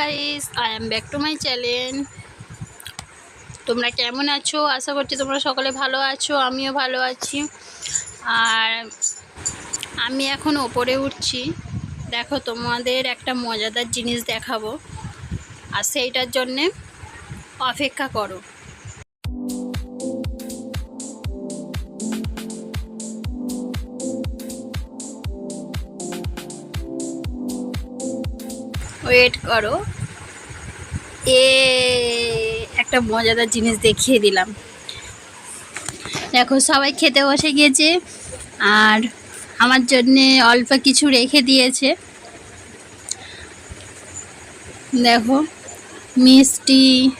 Guys I am back to my channel তোমরা কেমন আছো? আশা করছি তোমরা সকলে ভালো আছো, আমিও ভালো আছি। আর আমি এখন ওপরে উঠছি। দেখো, তোমাদের একটা মজাদার জিনিস দেখাবো। আর সেইটার জন্যে অপেক্ষা করো। ওয়েট করো। এ, একটা মজাদার জিনিস দেখিয়ে দিলাম। দেখো, সবাই খেতে বসে গিয়েছে, আর আমার জন্যে অল্প কিছু রেখে দিয়েছে। দেখো, মিষ্টি,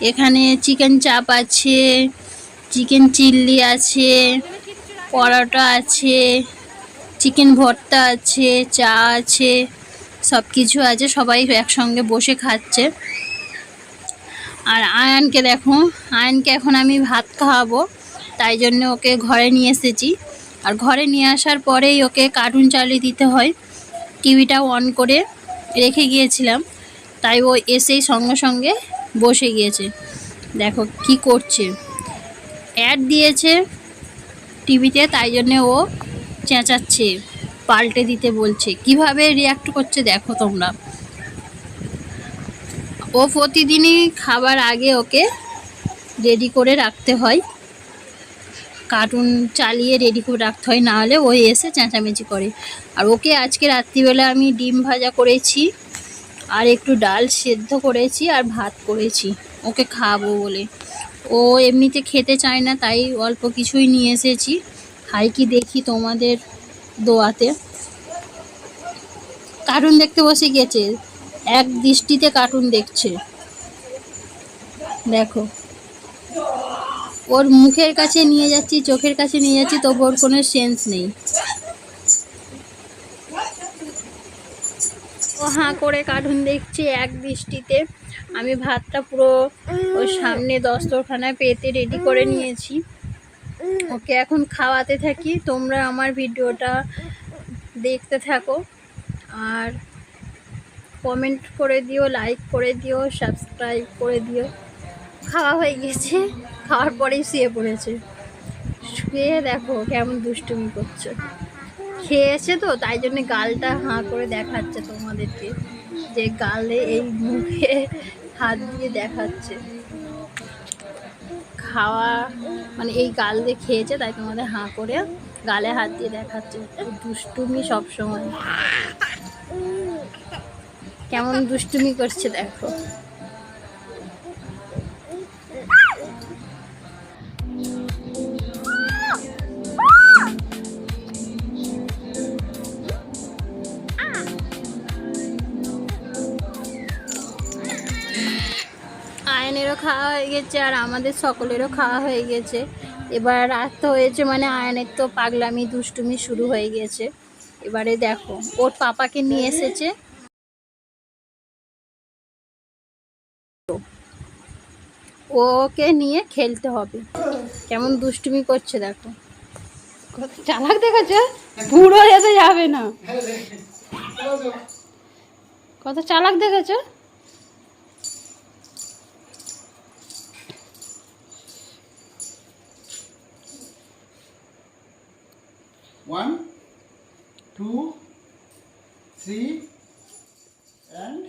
এখানে চিকেন চাপ আছে চিকেন চিল্লি আছে, পরোটা আছে চিকেন ভর্তা আছে, চা আছে। সব কিছু আছে, সবাই একসঙ্গে বসে খাচ্ছে। আর আয়ানকে দেখো, আয়ানকে এখন আমি ভাত খাওয়াবো, তাই জন্য ওকে ঘরে নিয়ে এসেছি। আর ঘরে নিয়ে আসার পরেই ওকে কার্টুন চালিয়ে দিতে হয়, টিভিটা অন করে রেখে গিয়েছিলাম, তাই ও এসেই সঙ্গে সঙ্গে বসে গিয়েছে। দেখো কি করছে। অ্যাড দিয়েছে টিভিতে, তাই জন্যে ও চেঁচাচ্ছে। পাল্টে দিতে বলছে। কীভাবে রিয়াক্ট করছে দেখো তোমরা। ও প্রতিদিনই খাবার আগে ওকে রেডি করে রাখতে হয়। কার্টুন চালিয়ে রেডি করে রাখতে হয় না হলে ও এসে চেঁচামেচি করে। আর ওকে আজকে রাত্রিবেলা আমি ডিম ভাজা করেছি, আর একটু ডাল সেদ্ধ করেছি, আর ভাত করেছি, ওকে খাব বলে। ও এমনিতে খেতে চায় না, তাই অল্প কিছুই নিয়ে এসেছি। খাই কি দেখি তোমাদের। দোয়াতে। কার্টুন দেখতে বসে গেছে। এক দৃষ্টিতে কার্টুন দেখছে। দেখো। ওর মুখের কাছে নিয়ে যাচ্ছি, চোখের কাছে নিয়ে যাচ্ছি, তবু ওর কোনো সেন্স নেই। ও হাঁ করে কার্টুন দেখছে এক দৃষ্টিতে। আমি ভাতটা পুরো ওর সামনে দস্তরখানায় পেতে রেডি করে নিয়েছি। ওকে এখন খাওয়াতে থাকি। তোমরা আমার ভিডিওটা দেখতে থাকো। আর কমেন্ট করে দিও লাইক করে দিও সাবস্ক্রাইব করে দিও। খাওয়া হয়ে গেছে। খাওয়ার পরেই শুয়ে পড়েছে। শুয়ে দেখো কেমন দুষ্টুমি করছে। খেয়েছে তো, তাই জন্য গালটা হাঁ করে দেখাচ্ছে তোমাদেরকে। যে গালে এই মুখে হাত দিয়ে দেখাচ্ছে। খাওয়া মানে এই গাল দিয়ে খেয়েছে, তাই তোমাদের হাঁ করে গালে হাত দিয়ে দেখাচ্ছে। দুষ্টুমি সবসময়। কেমন দুষ্টুমি করছে দেখো। আয়নেরও খাওয়া হয়ে গেছে আর আমাদের সকলেরও খাওয়া হয়ে গেছে। এবার রাত হয়েছে মানে আয়নের তো পাগলামি, দুষ্টুমি শুরু হয়ে গেছে। এবারে দেখো, ওর পাপাকে নিয়ে এসেছে। ওকে নিয়ে খেলতে হবে। কেমন দুষ্টুমি করছে দেখো। চালাক দেখাচ্ছে, বুড়ো যেতে যাবে না। কত চালাক দেখেছ One, two, three, and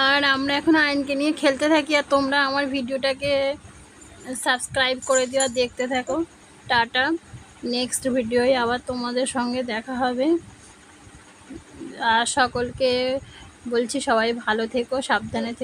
আর আমরা এখন আইনকে নিয়ে খেলতে থাকি আর তোমরা আমার ভিডিওটাকে সাবস্ক্রাইব করে দিও আর দেখতে থাকো। টাটা। নেক্সট ভিডিওয় আবার তোমাদের সঙ্গে দেখা হবে। আর সকলকে বলছি সবাই ভালো থেকো, সাবধানে থেকো।